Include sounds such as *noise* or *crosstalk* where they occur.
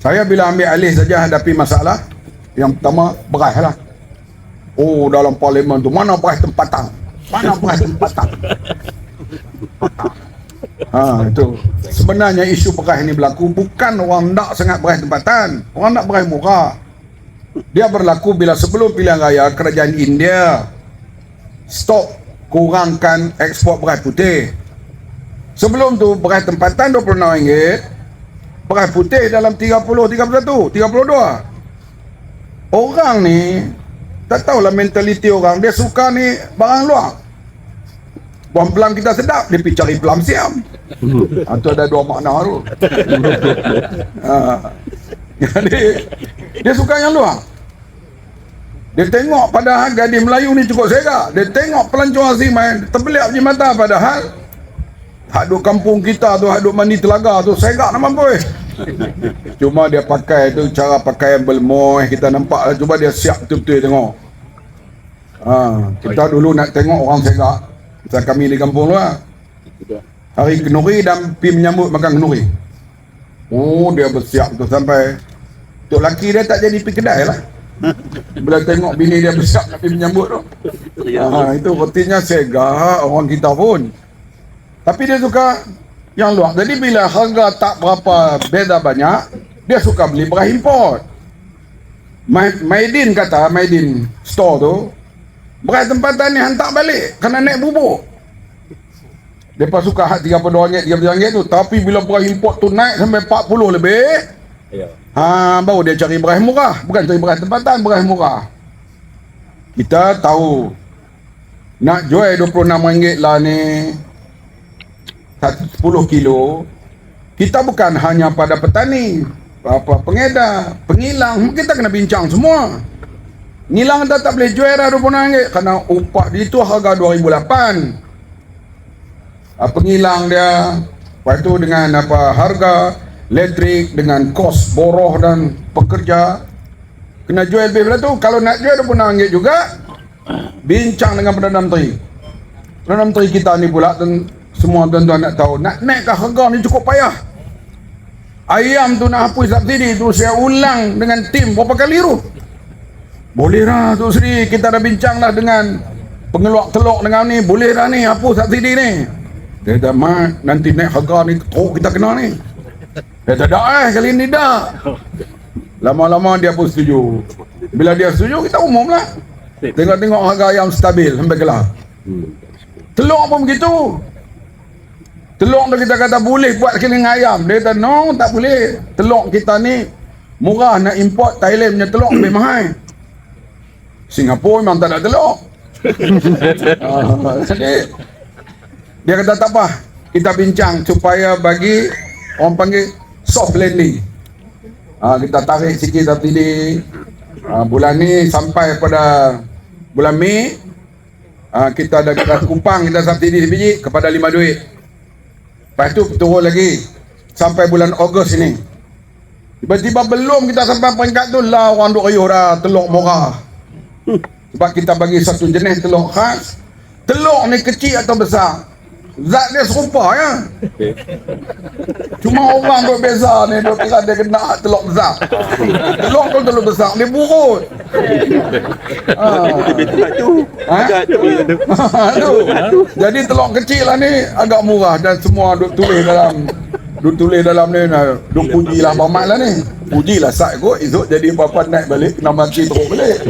Saya bila ambil alih saja hadapi masalah, yang pertama beras lah. Oh dalam parlimen tu mana beras tempatan? Mana beras tempatan? *laughs* Ha itu. Sebenarnya isu beras ini berlaku bukan orang nak sangat beras tempatan. Orang nak beras murah. Dia berlaku bila sebelum pilihan raya kerajaan India stop kurangkan ekspor beras putih. Sebelum tu beras tempatan RM26, beras putih dalam 30, 31, 32. Orang ni tak tahulah mentaliti orang dia suka ni barang luar. Buang pelam kita sedap, dia pergi cari pelam siam. Ha, tu ada dua makna tu. ha. *laughs* Jadi, dia suka yang luar. Dia tengok padahal gadis Melayu ni cukup serak. Dia tengok pelancong asing main, terbeliak je mata padahal haduk kampung kita tu, haduk mandi telaga tu, serak nak eh. *laughs* Cuma dia pakai tu cara pakaian berlemoh kita nampak lah. Cuba dia siap betul-betul tengok. Ha, kita dulu nak tengok orang serak. Macam kami di kampung tu lah. Hari kenuri dan pi menyambut makan kenuri. Oh dia bersiap tu sampai Tok laki dia tak jadi pergi kedai lah. *laughs* Bila tengok bini dia bersiap nak pergi menyambut tu. Ha, itu artinya segak orang kita pun. Tapi dia suka yang luar. Jadi bila harga tak berapa beza banyak, dia suka beli beras import. Ma- Maidin kata, Maidin store tu, beras tempatan ni hantar balik kena naik bubuk. Mereka suka hak RM32, RM30 tu. Tapi bila beras import tu naik sampai 40 lebih, Ya. ha, baru dia cari beras murah. Bukan cari beras tempatan, beras murah. Kita tahu, nak jual RM26 lah ni, 10 kilo, kita bukan hanya pada petani, apa pengedar, pengilang, kita kena bincang semua. Ngilang dah tak boleh jual dah RM20 kerana upah dia tu harga 2008. Ah, pengilang dia, lepas tu dengan apa harga elektrik dengan kos boroh dan pekerja kena jual lebih tu. Kalau nak jual RM20 juga, bincang dengan Perdana Menteri. Perdana Menteri kita ni pula semua tuan-tuan nak tahu nak naikkan harga ni cukup payah. Ayam tu nak hapus subsidi tu saya ulang dengan tim berapa kali tu? Boleh lah tu Sri. Kita dah bincang lah dengan pengeluar telur dengan ni. Boleh dah ni hapus subsidi ni dia kata mat nanti naik harga ni teruk kita kena ni. Dia kata dah eh kali ni dah. Lama-lama dia pun setuju. Bila dia setuju kita umum lah. Tengok-tengok harga ayam stabil sampai gelap telur pun begitu Telur tu kita kata boleh buat keling ayam. Dia kata no tak boleh. Telur kita ni murah nak import Thailand punya telur lebih mahal. Singapura memang tak ada telur. *laughs* Ah, Jadi dia kata tak apa. Kita bincang supaya bagi orang panggil soft landing. Ah, kita tarik sikit subsidi. Ah, bulan ni sampai pada bulan Mei ah, kita ada kita kumpang kita subsidi sebiji kepada lima duit. Lepas tu turun lagi sampai bulan Ogos ini. Tiba-tiba belum kita sampai peringkat tu lah orang duk riuh dah telur murah. Sebab kita bagi satu jenis telur khas. Telur ni kecil atau besar? Zat dia serupa ya. Cuma orang duk beza ni duk kira dia kena telur besar. Telur tu telur besar dia burut. Ah. Betul tu. Ha? Agak tu. Aduh. Jadi telur kecil lah ni agak murah dan semua duk tulis dalam duk tulis dalam ni duk pujilah Mamat lah ni. Pujilah sat kot esok jadi bapa naik balik kena mati teruk balik.